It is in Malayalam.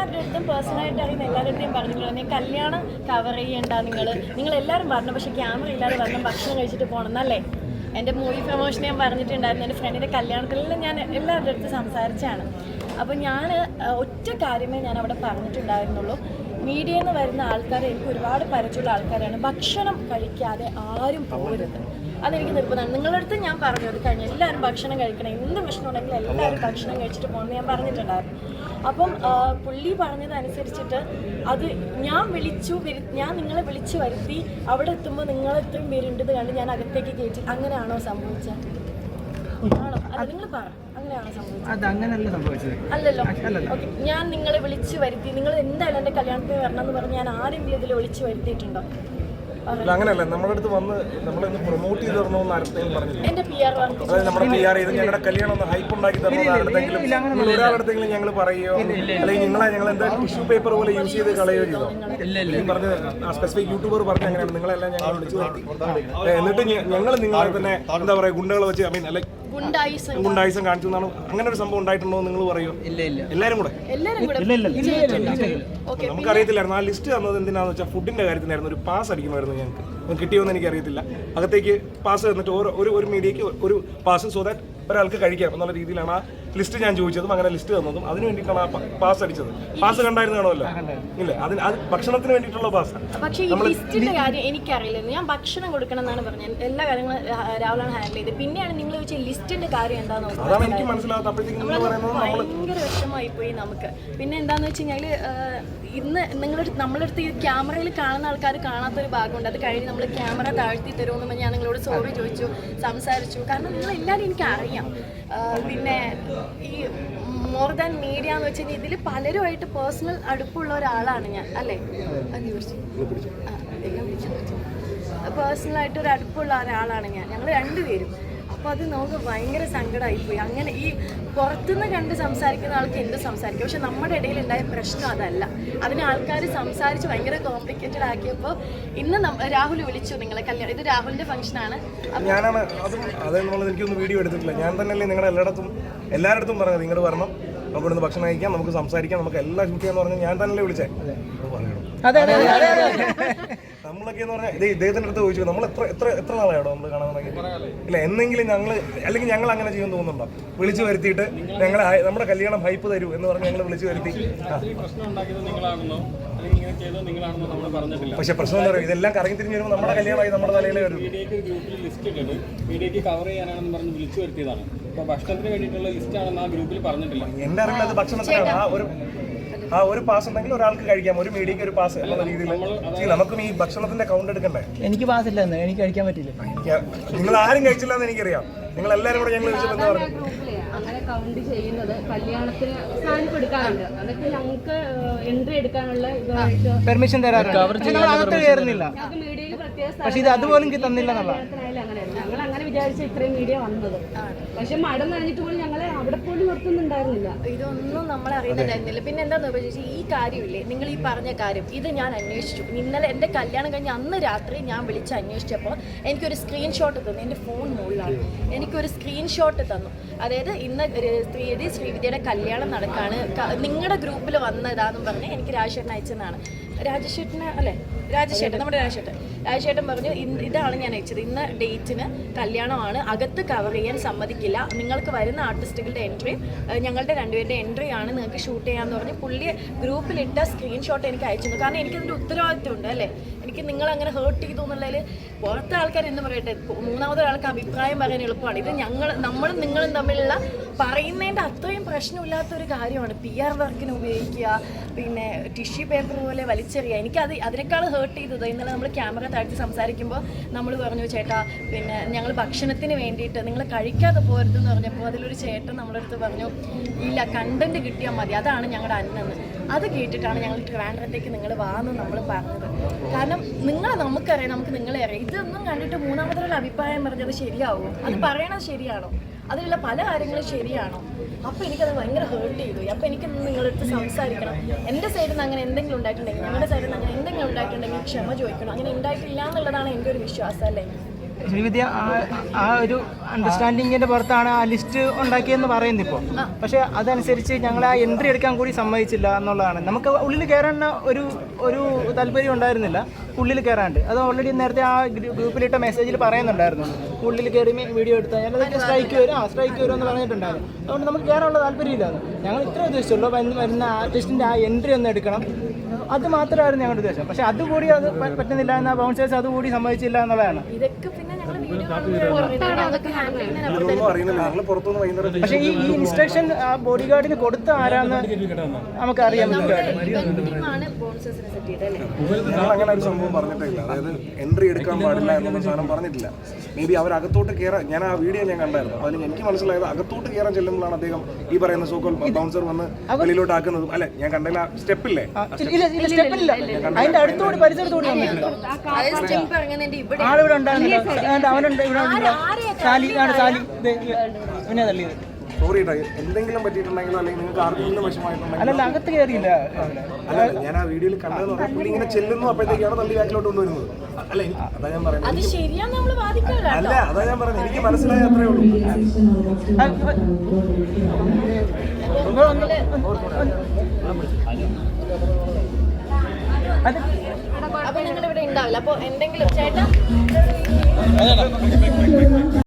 എല്ലാവരുടെ അടുത്തും പേഴ്സണലായിട്ട് അറിയുന്ന എല്ലാവരുടെയും പറഞ്ഞിട്ടുള്ളത് നീ കല്യാണം കവർ ചെയ്യണ്ട നിങ്ങൾ. നിങ്ങൾ എല്ലാവരും പറഞ്ഞു പക്ഷേ ക്യാമറ ഇല്ലാതെ വരണം ഭക്ഷണം കഴിച്ചിട്ട് പോകണം എന്നല്ലേ? എന്റെ മൂവി പ്രൊമോഷൻ ഞാൻ പറഞ്ഞിട്ടുണ്ടായിരുന്നു. എന്റെ ഫ്രണ്ടിന്റെ കല്യാണത്തിലെല്ലാം ഞാൻ എല്ലാവരുടെ അടുത്ത് സംസാരിച്ചാണ്. അപ്പോൾ ഞാൻ ഒറ്റ കാര്യമേ ഞാൻ അവിടെ പറഞ്ഞിട്ടുണ്ടായിരുന്നുള്ളൂ. മീഡിയയിൽ നിന്ന് വരുന്ന ആൾക്കാർ എനിക്ക് ഒരുപാട് പരിചയമുള്ള ആൾക്കാരാണ്. ഭക്ഷണം കഴിക്കാതെ ആരും പോകരുത്. അതെനിക്ക് നിർബന്ധമാണ്. നിങ്ങളുടെ അടുത്ത് ഞാൻ പറഞ്ഞു അത് കഴിഞ്ഞ് എല്ലാവരും ഭക്ഷണം കഴിക്കണം. എന്ത് പ്രശ്നം ഉണ്ടെങ്കിലും എല്ലാവരും ഭക്ഷണം കഴിച്ചിട്ട് പോകണമെന്ന് ഞാൻ പറഞ്ഞിട്ടുണ്ടായിരുന്നു. അപ്പം പുള്ളി പറഞ്ഞതനുസരിച്ചിട്ട് അത് ഞാൻ വിളിച്ചു ഞാൻ നിങ്ങളെ വിളിച്ചു വരുത്തി. അവിടെ എത്തുമ്പോൾ നിങ്ങൾ ഇത്രയും പേരുണ്ടത് കണ്ട് ഞാൻ അകത്തേക്ക് കയറ്റി അങ്ങനെയാണോ സംഭവിച്ചത് ആണോ? അത് നിങ്ങൾ പറ. അല്ലല്ലോ. ഓക്കെ. ഞാൻ നിങ്ങളെ വിളിച്ചു വരുത്തി. നിങ്ങൾ എന്തായാലും എന്റെ കല്യാണത്തിന് വരണം എന്ന് പറഞ്ഞ് ഞാൻ ആരെങ്കിലും ഇതിൽ വിളിച്ചു വരുത്തിയിട്ടുണ്ടോ? അങ്ങനെയല്ല നമ്മുടെ അടുത്ത് വന്ന് നമ്മളൊന്ന് പ്രൊമോട്ട് ചെയ്ത് തരണമെന്ന് ആരെങ്കിലും പറഞ്ഞില്ല? അതായത് നമ്മുടെ പി ആർ ചെയ്ത് ഞങ്ങളുടെ കല്യാണം ഒന്ന് ഹൈപ്പ് ഉണ്ടാക്കി തരണം ആരുടെങ്കിലും ഒരാളടുത്തെങ്കിലും ഞങ്ങൾ പറയുകയോ അല്ലെങ്കിൽ നിങ്ങളെ ഞങ്ങൾ എന്താ ടിഷ്യൂ പേപ്പർ പോലെ യൂസ് ചെയ്ത് കളയുകയോ ചെയ്തോ? പറഞ്ഞ സ്പെസിഫിക് യൂട്യൂബർ പറഞ്ഞ അങ്ങനെയാണ്. നിങ്ങളെല്ലാം ഞങ്ങൾ വിളിച്ചു എന്നിട്ട് ഞങ്ങൾ നിങ്ങളെ തന്നെ എന്താ പറയുക ഗുണ്ടകൾ വെച്ച് ഐ മീൻ അല്ലെ ഗുണ്ടായിസം കാണിച്ചു എന്നാണ് അങ്ങനെ ഒരു സംഭവം ഉണ്ടായിട്ടുണ്ടോ എന്ന് നിങ്ങൾ പറയോ. എല്ലാരും കൂടെ? നമുക്ക് നമുക്കറിയത്തില്ലായിരുന്നു. ആ ലിസ്റ്റ് തന്നത് എന്തിനാന്ന് വെച്ചാൽ ഫുഡിന്റെ കാര്യത്തിനായിരുന്നു ഒരു പാസ് അടിക്കുമായിരുന്നു ഞങ്ങൾക്ക്. കിട്ടിയോന്ന് എനിക്ക് അറിയത്തില്ല അകത്തേക്ക് പാസ് തന്നിട്ട് ഓരോ ഒരു ഒരു മീഡിയക്ക് ഒരു പാസ് സോ ദാറ്റ് ഒരാൾക്ക് കഴിക്കാം എന്നുള്ള രീതിയിലാണ് ആ ലിസ്റ്റ് ഞാൻ ചോദിച്ചതും അങ്ങനെ ലിസ്റ്റ് തന്നതും അതിന് വേണ്ടിയിട്ടാണ് ആ പാസ് അടിച്ചത്. പാസ് കണ്ടായിരുന്നു. കാണുമല്ലോ ഇല്ല അതിന് അത് ഭക്ഷണത്തിന് വേണ്ടിയിട്ടുള്ള പാസ് പക്ഷേ ഈ ലിസ്റ്റിന്റെ കാര്യം എനിക്കറിയില്ലായിരുന്നു ഞാൻ ഭക്ഷണം കൊടുക്കണം എന്നാണ് പറഞ്ഞത്. എല്ലാ കാര്യങ്ങളും രാവിലെയാണ് രാഹുലാണ് ഹാൻഡിൽ ചെയ്തത്. പിന്നെയാണ് നിങ്ങൾ ചോദിച്ച ലിസ്റ്റിന്റെ കാര്യം എന്താണെന്ന് അതാണ് എനിക്ക് മനസ്സിലാകാത്ത അപ്പോഴത്തേക്കും നിങ്ങൾ പറയുന്നത് നമ്മൾ ഭയങ്കര വിഷമമായി പോയി നമുക്ക്. പിന്നെ എന്താന്ന് വെച്ച് കഴിഞ്ഞാൽ ഇന്ന് നിങ്ങളുടെ നമ്മളടുത്ത് ഈ ക്യാമറയിൽ കാണുന്ന ആൾക്കാർ കാണാത്തൊരു ഭാഗമുണ്ട്. അത് കഴിഞ്ഞ് നമ്മൾ ക്യാമറ താഴ്ത്തി തരുമെന്ന് ഞാൻ നിങ്ങളോട് സോറി ചോദിച്ചു സംസാരിച്ചു. കാരണം നിങ്ങൾ എല്ലാവരും എനിക്ക് അറിയാം പിന്നെ ഈ മോർ ദാൻ മീഡിയ എന്ന് വെച്ചാൽ ഇതിൽ പലരുമായിട്ട് പേഴ്സണൽ അടുപ്പുള്ള ഒരാളാണ് ഞാൻ അല്ലേ? പേഴ്സണലായിട്ട് ഒരു അടുപ്പുള്ള ഒരാളാണ് ഞാൻ. ഞങ്ങൾ രണ്ടുപേരും. അപ്പോൾ അത് നമുക്ക് ഭയങ്കര സങ്കടമായിപ്പോയി അങ്ങനെ ഈ പുറത്തുനിന്ന് കണ്ട് സംസാരിക്കുന്ന ആൾക്ക് എന്ത് സംസാരിക്കും? പക്ഷെ നമ്മുടെ ഇടയിൽ ഉണ്ടായ പ്രശ്നം അതല്ല. അതിന് ആൾക്കാർ സംസാരിച്ച് ഭയങ്കര കോംപ്ലിക്കേറ്റഡ് ആക്കിയപ്പോൾ ഇന്ന് നമ്മ- രാഹുൽ വിളിച്ചു നിങ്ങളെ കല്യാണം ഇത് രാഹുലിന്റെ ഫംഗ്ഷനാണ് ഞാനാണ് അതും അതെന്നുള്ളത് എനിക്കൊന്നും വീഡിയോ എടുത്തിട്ടില്ല. ഞാൻ തന്നെയല്ലേ നിങ്ങളുടെ എല്ലായിടത്തും എല്ലായിടത്തും പറഞ്ഞത്. നിങ്ങൾ വരണം. നമുക്ക് ഇവിടുന്ന് ഭക്ഷണം കഴിക്കാം നമുക്ക് സംസാരിക്കാം നമുക്ക് എല്ലാം ഷൂട്ട് ചെയ്യാന്ന് പറഞ്ഞാൽ ഞാൻ തന്നെയല്ലേ വിളിച്ചേ? അതെ. അതെ പറയണം. നമ്മളൊക്കെ എന്ന് പറഞ്ഞാൽ ഇത് ഇദ്ദേഹത്തിന്റെ അടുത്ത് ചോദിച്ചു നമ്മൾ എത്ര എത്ര എത്ര നാളായോ നമ്മൾ കാണാൻ തുടങ്ങി ഇല്ല എന്നെങ്കിലും ഞങ്ങൾ അല്ലെങ്കിൽ ഞങ്ങൾ അങ്ങനെ ചെയ്യുമെന്ന് തോന്നുന്നുണ്ടോ? വിളിച്ചു വരുത്തിയിട്ട് ഞങ്ങൾ നമ്മുടെ കല്യാണം ഹൈപ്പ് തരൂ എന്ന് പറഞ്ഞ് ഞങ്ങൾ വിളിച്ചു വരുത്തി. പക്ഷെ പ്രശ്നം എന്താ പറയുക ഇതെല്ലാം കറങ്ങി തിരിഞ്ഞ് വരുമ്പോൾ നമ്മുടെ കല്യാണമായി നമ്മുടെ തലയിലേ വരും മീഡിയക്ക് കവർ ചെയ്യാനാണെന്ന് പറഞ്ഞ് വിളിച്ചു വരുത്തിയതാണ്. ഭക്ഷണത്തിന് വേണ്ടിയിട്ടുള്ള ലിസ്റ്റ് ആണെന്ന് ആ ഗ്രൂപ്പിൽ പറഞ്ഞിട്ടില്ല. എന്റെ അറിവിൽ അത് ഭക്ഷണത്തിനാണ് ആ ഒരു ആ ഒരു പാസ് ഉണ്ടെങ്കിൽ ഒരാൾക്ക് കഴിക്കാം. ഒരു മീഡിയക്ക് ഒരു പാസ് എന്നുള്ള രീതിയിൽ നമുക്കും ഈ ഭക്ഷണത്തിന്റെ കൗണ്ട് എടുക്കണ്ടേ? എനിക്ക് പാസ് ഇല്ലെന്ന്. എനിക്ക് കഴിക്കാൻ പറ്റില്ല നിങ്ങൾ ആരും കഴിച്ചില്ല എന്ന് എനിക്കറിയാം. നിങ്ങൾ എല്ലാവരും കൂടെ ഞങ്ങൾ വിളിച്ചപ്പോൾ എന്താ പറഞ്ഞു ഗ്രൂപ്പിലെ അങ്ങനെ കൗണ്ട് ചെയ്യുന്നത് കല്യാണത്തിന് സാധനം എടുക്കാറുണ്ട്. അതൊക്കെ ഞങ്ങൾക്ക് എൻട്രി എടുക്കാനുള്ള പെർമിഷൻ തരാറുണ്ട്. അകത്ത് കയറുന്നില്ല. മീഡിയയിൽ പ്രത്യേക പക്ഷെ ഇത് അതുപോലും തന്നില്ല എന്നുള്ള കല്യാണത്തിനായാലും അങ്ങനെയായിരുന്നു ഞങ്ങൾ അങ്ങനെ വിചാരിച്ച ഇത്രയും മീഡിയ വന്നത്. പക്ഷെ മഴ നനഞ്ഞിട്ട് പോലും ഞങ്ങളെ അവിടെ പോലും നിർത്തുന്നുണ്ടായിരുന്നില്ല. ഇതൊന്നും നമ്മൾ അറിയുന്നുണ്ടായിരുന്നില്ല. പിന്നെ എന്താന്ന് ചോദിച്ചാൽ ഈ കാര്യമില്ലേ? നിങ്ങൾ ഈ പറഞ്ഞ കാര്യം ഇത് ഞാൻ അന്വേഷിച്ചു. ഇന്നലെ എന്റെ കല്യാണം കഴിഞ്ഞ അന്ന് രാത്രി ഞാൻ വിളിച്ച് അന്വേഷിച്ചപ്പോൾ എനിക്കൊരു സ്ക്രീൻഷോട്ട് തന്നു. എന്റെ ഫോൺ മുകളിലാണ്. എനിക്കൊരു സ്ക്രീൻഷോട്ട് തന്നു. അതായത് ഇന്ന് തീയതി ശ്രീവിദ്യയുടെ കല്യാണം നടക്കാണ്. നിങ്ങളുടെ ഗ്രൂപ്പിൽ വന്നതാന്നും പറഞ്ഞ് എനിക്ക് രാജേട്ടൻ അയച്ചതാണ് രാജേഷേട്ടന് അല്ലേ? രാജേഷേട്ടൻ നമ്മുടെ രാജശേട്ടൻ രാജശേട്ടൻ പറഞ്ഞു ഇതാണ് ഞാൻ അയച്ചത്. ഇന്ന് ഡേറ്റിന് കല്യാണമാണ്. അകത്ത് കവർ ചെയ്യാൻ സമ്മതിക്കില്ല. നിങ്ങൾക്ക് വരുന്ന ആർട്ടിസ്റ്റുകളുടെ എൻട്രി ഞങ്ങളുടെ രണ്ടുപേരുടെ എൻട്രി ആണ്. നിങ്ങൾക്ക് ഷൂട്ട് ചെയ്യാമെന്ന് പറഞ്ഞ് പുള്ളി ഗ്രൂപ്പിലിട്ട സ്ക്രീൻഷോട്ട് എനിക്ക് അയച്ചു. കാരണം എനിക്കതിന്റെ ഉത്തരവാദിത്വം ഉണ്ട് അല്ലേ? എനിക്ക് നിങ്ങൾ അങ്ങനെ ഹേർട്ട് ചെയ്തു എന്നുള്ളതിൽ പുറത്തെ ആൾക്കാർ എന്ന് പറയട്ടെ മൂന്നാമതൊരാൾക്ക് അഭിപ്രായം പറയാൻ എളുപ്പമാണ്. ഇത് ഞങ്ങൾ നമ്മളും നിങ്ങളും തമ്മിലുള്ള പറയുന്നതിന്റെ അത്രയും പ്രശ്നമില്ലാത്തൊരു കാര്യമാണ് പി ആർ വർക്കിന് ഉപയോഗിക്കുക പിന്നെ ടിഷ്യൂ പേപ്പർ പോലെ വലിച്ചെറിയുക. എനിക്കത് അതിനേക്കാൾ ഹേർട്ട് ചെയ്തത് ഇന്നലെ നമ്മൾ ക്യാമറ താഴ്ത്തി സംസാരിക്കുമ്പോൾ നമ്മൾ പറഞ്ഞു ചേട്ടാ പിന്നെ ഞങ്ങൾ ഭക്ഷണത്തിന് വേണ്ടിയിട്ട് നിങ്ങൾ കഴിക്കാതെ പോരുതെന്ന് പറഞ്ഞപ്പോൾ അതിലൊരു ചേട്ടൻ നമ്മുടെ അടുത്ത് പറഞ്ഞു ഇല്ല കണ്ടന്റ് കിട്ടിയാൽ മതി. അതാണ് ഞങ്ങളുടെ അന്നെന്ന്. അത് കേട്ടിട്ടാണ് ഞങ്ങൾ ട്രിവാൻഡ്രത്തേക്ക് നിങ്ങൾ വാന്ന് നമ്മൾ പറഞ്ഞത്. കാരണം നിങ്ങൾ നമുക്കറിയാം നമുക്ക് നിങ്ങളെ അറിയാം. ഇതൊന്നും കണ്ടിട്ട് മൂന്നാമതൊരു അഭിപ്രായം പറഞ്ഞത് ശരിയാവുമോ അത് പറയണത് ശരിയാണോ? അതിലുള്ള പല കാര്യങ്ങളും ശരിയാണോ? അപ്പോൾ എനിക്കത് ഭയങ്കര ഹേർട്ട് ചെയ്തു. അപ്പോൾ എനിക്ക് നിങ്ങളടുത്ത് സംസാരിക്കണം. എന്റെ സൈഡിൽ നിന്ന് അങ്ങനെ എന്തെങ്കിലും ഉണ്ടായിട്ടുണ്ടെങ്കിൽ ഞങ്ങളുടെ സൈഡിൽ നിന്ന് അങ്ങനെ എന്തെങ്കിലും ഉണ്ടായിട്ടുണ്ടെങ്കിൽ ക്ഷമ ചോദിക്കണം. അങ്ങനെ ഉണ്ടായിട്ടില്ല എന്നുള്ളതാണ് എന്റെ ഒരു വിശ്വാസം അല്ലേ? ശ്രീവിദ്യ ആ- ആ ഒരു അണ്ടർസ്റ്റാൻഡിങ്ങിന്റെ പുറത്താണ് ആ ലിസ്റ്റ് ഉണ്ടാക്കിയെന്ന് പറയുന്നത് ഇപ്പോൾ പക്ഷെ അതനുസരിച്ച് ഞങ്ങൾ ആ എൻട്രി എടുക്കാൻ കൂടി സമ്മതിച്ചില്ല എന്നുള്ളതാണ്. നമുക്ക് ഉള്ളിൽ കയറാൻ ഒരു ഒരു താല്പര്യം ഉണ്ടായിരുന്നില്ല. ഉള്ളിൽ കയറാണ്ട് അത് ഓൾറെഡി നേരത്തെ ആ ഗ്രൂ- ഗ്രൂപ്പിലിട്ട മെസ്സേജിൽ പറയുന്നുണ്ടായിരുന്നു. ഉള്ളിൽ കയറി വീഡിയോ എടുത്താൽ അതൊക്കെ സ്ട്രൈക്ക് വരും. ആ സ്ട്രൈക്ക് വരും എന്ന് പറഞ്ഞിട്ടുണ്ടായിരുന്നു. അതുകൊണ്ട് നമുക്ക് കയറാനുള്ള താല്പര്യമില്ലായിരുന്നു ഞങ്ങൾ ഇത്ര ഉദ്ദേശിച്ചുള്ളൂ. വരുന്ന ആർട്ടിസ്റ്റിന്റെ ആ എൻട്രി ഒന്ന് എടുക്കണം. അത് മാത്രമായിരുന്നു ഞങ്ങളുടെ ഉദ്ദേശം. പക്ഷേ അതുകൂടി അത് പറ്റുന്നില്ല എന്ന ബൗൺസേഴ്സ് അതുകൂടി സമ്മതിച്ചില്ല എന്നുള്ളതാണ്. ഇതൊക്കെ പക്ഷേ ഈ ഈ ഇൻസ്ട്രക്ഷൻ ആ ബോഡി ഗാർഡിന് കൊടുത്ത ആരാന്ന് നമുക്ക് അറിയാൻ അങ്ങനെ ഒരു സംഭവം പറഞ്ഞിട്ടില്ല. അതായത് എൻട്രി എടുക്കാൻ പാടില്ല എന്നൊന്നും സാധനം പറഞ്ഞിട്ടില്ല. മേ ബി അവർ അകത്തോട്ട് കയറാൻ ഞാൻ ആ വീഡിയോ ഞാൻ കണ്ടായിരുന്നു. അതിൽ എനിക്ക് മനസ്സിലായത് അകത്തോട്ട് കയറാൻ ചെല്ലുമ്പോഴാണ് അദ്ദേഹം ഈ പറയുന്ന സോക്കോൾ ബൗൺസർ വന്ന് വെളിയിലോട്ട് ആക്കുന്നതും. അല്ല ഞാൻ കണ്ടില്ല സ്റ്റെപ്പില്ലേ? ഇല്ല ഇല്ല സ്റ്റെപ്പില്ല. അതിന്റെ അതായത് ഇവിടെ. സാലി ആണ് സാലി. ദേ, പിന്നെ തള്ളിയത്. സോറി എന്തെങ്കിലും പറ്റിയിട്ടുണ്ടെങ്കിലോ അല്ലെങ്കിൽ നിങ്ങൾക്ക് ആർക്കെങ്കിലും വിഷമായിട്ടുണ്ടെങ്കിലോ അല്ലല്ല അകത്ത് കയറിയില്ല അല്ല ഞാൻ ആ വീഡിയോയിൽ കണ്ടതെന്ന് പറഞ്ഞാൽ പുള്ളി ഇങ്ങനെ ചെല്ലുന്നു അപ്പോഴത്തേക്കാണ് തള്ളി ബാക്കിലോട്ട് കൊണ്ടുവരുന്നത്. അല്ല അതാ ഞാൻ പറയുന്നത്. അല്ല അതാ ഞാൻ പറയുന്നത്. എനിക്ക് മനസ്സിലായ അത്രേ ഉള്ളൂ. അത് ഉണ്ടാവില്ല. അപ്പൊ എന്തെങ്കിലും ചേട്ടാ?